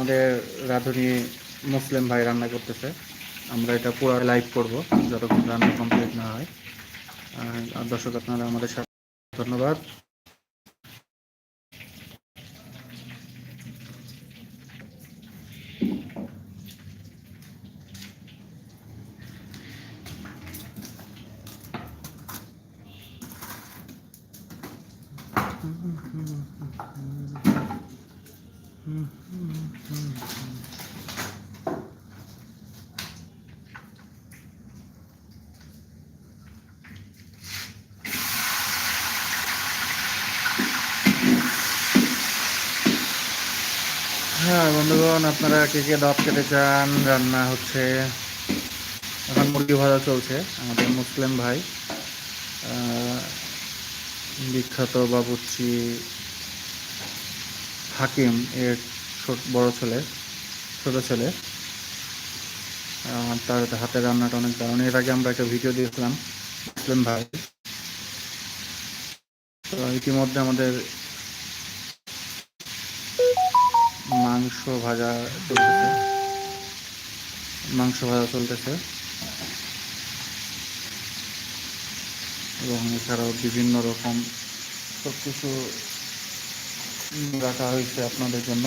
আমাদের রাঁধুনি মুসলিম ভাই রান্না করতেছে। আমরা এটা পুরো লাইভ করব, যতক্ষণ রান্না কমপ্লিট না হয়। আর দর্শক আপনারা আমাদের সাথে ধন্যবাদ। হ্যাঁ বন্ধুগণ, আপনারা কে কে দাওয়াত খেতে চান? রান্না হচ্ছে এখন মুরগি ভাজা চলছে, আমাদের মুসলিম ভাই বিখ্যাত বাবুর্চি হাকিম এর বড় ছেলে, ছোট ছেলে। তার হাতে রান্নাটা অনেক দারুণ। এর আগে আমরা একটা ভিডিও দিয়েছিলাম মুসলিম ভাই। তো ইতিমধ্যে আমাদের মাংস ভাজা চলতেছে। মাংস ভাজা চলতেছে। এবং এছাড়াও বিভিন্ন রকম সব কিছু রাখা হয়েছে আপনাদের জন্য।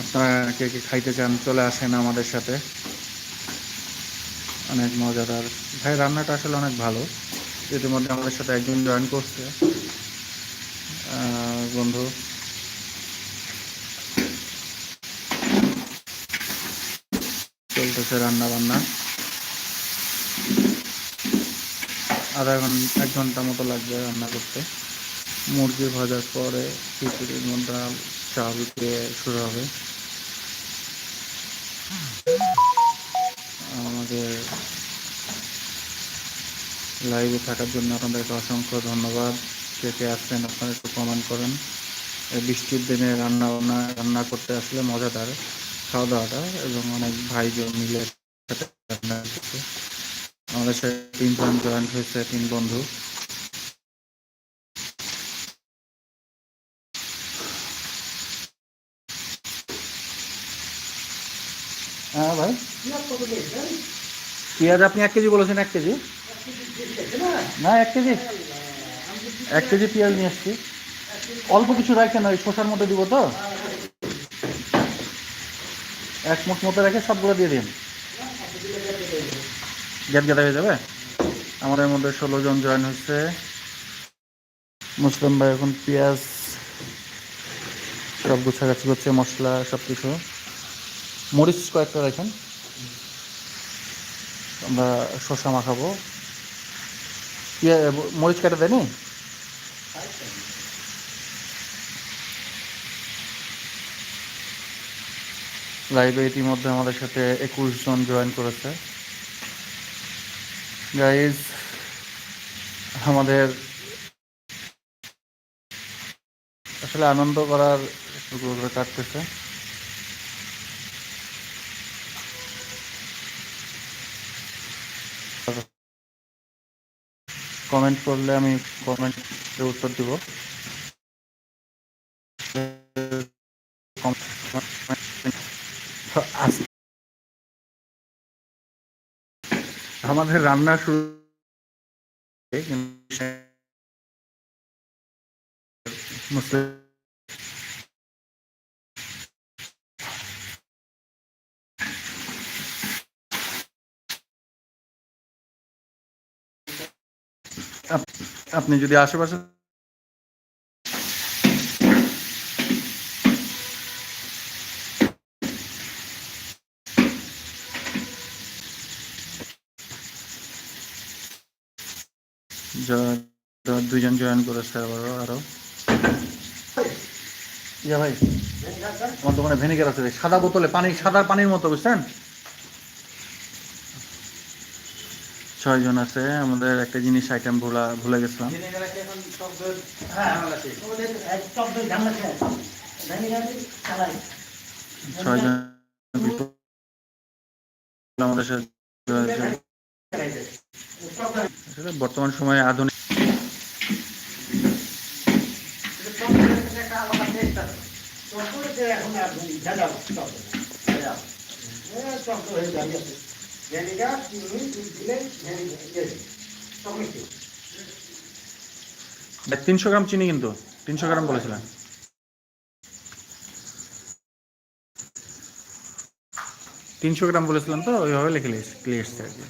আপনারা কে কে খাইতে চান, চলে আসেন আমাদের সাথে। অনেক মজাদার। ভাই, রান্নাটা আসলে অনেক ভালো। ইতিমধ্যে আমাদের সাথে একজন জয়েন করছে। বন্ধু। চলতেছে রান্না বান্না আধা ঘণ্টা এক ঘণ্টা মতো লাগবে রান্না করতে। মুরগি ভাজার পরে খিচুড়ির মধ্যে চাল দিয়ে শুরু হবে। আমাদের লাইভে থাকার জন্য আপনাদেরকে অসংখ্য ধন্যবাদ। কে কে আসছেন আপনারা একটু কমেন্ট করেন। বৃষ্টির দিনে রান্না বান্না, রান্না করতে আসলে মজাদার। খাওয়া দাওয়াটা এবং অনেক ভাইজন মিলে আমাদের সাথে তিনজন জয়েন্ট হয়েছে, তিন বন্ধু। হ্যাঁ ভাই। পেঁয়াজ আপনি এক কেজি বলেছেন, এক কেজি? না, এক কেজি। এক কেজি পেঁয়াজ নিয়ে আসছি অল্প কিছু রাখেন, ওই শসার মধ্যে দিব তো? এক মুঠ মতো রেখে সবগুলো দিয়ে দিন। গ্যাপ গেদা হয়ে যাবে? আমাদের মধ্যে ষোলো জন জয়েন হচ্ছে মুসলিম ভাই এখন পেঁয়াজ সব গুছাগাছি করছে, মশলা সব কিছু মরিচ কয়েকটা রাখেন আমরা শসা মাখাবো। পেঁয়া মরিচ কাটা দেয়নি? লাইভে ইতিমধ্যে আমাদের সাথে একুশ জন জয়েন করেছে। গাইজ, আমাদের আসলে আনন্দ করার কাটতেছে। কমেন্ট করলে আমি কমেন্টের উত্তর দিব। আমাদের রান্না শুরু মুসলিম আপনি যদি আশেপাশে দুইজন জয়েন করেছে আবারও, আরও। ইয়া ভাই, আমার দোকানে ভেনিগার আছে সাদা বোতলে পানি, সাদা পানির মতো, বুঝছেন? ছয়জন আছে, আমাদের একটা জিনিস আইটেম ভুলা, ভুলে গেছিলাম। ছয়জন আমাদের বর্তমান সময়ে আধুনিক চক্করে এখন আর ভেজাল চক্কর ভেজাল চক্কর হয়ে যাবে ভেনিগার চিনি দুধ দিলে তিনশো গ্রাম চিনি কিন্তু তিনশো গ্রাম বলেছিলেন তিনশো গ্রাম বলেছিলাম তো ওইভাবে লিখে লিখে এসছে আর কি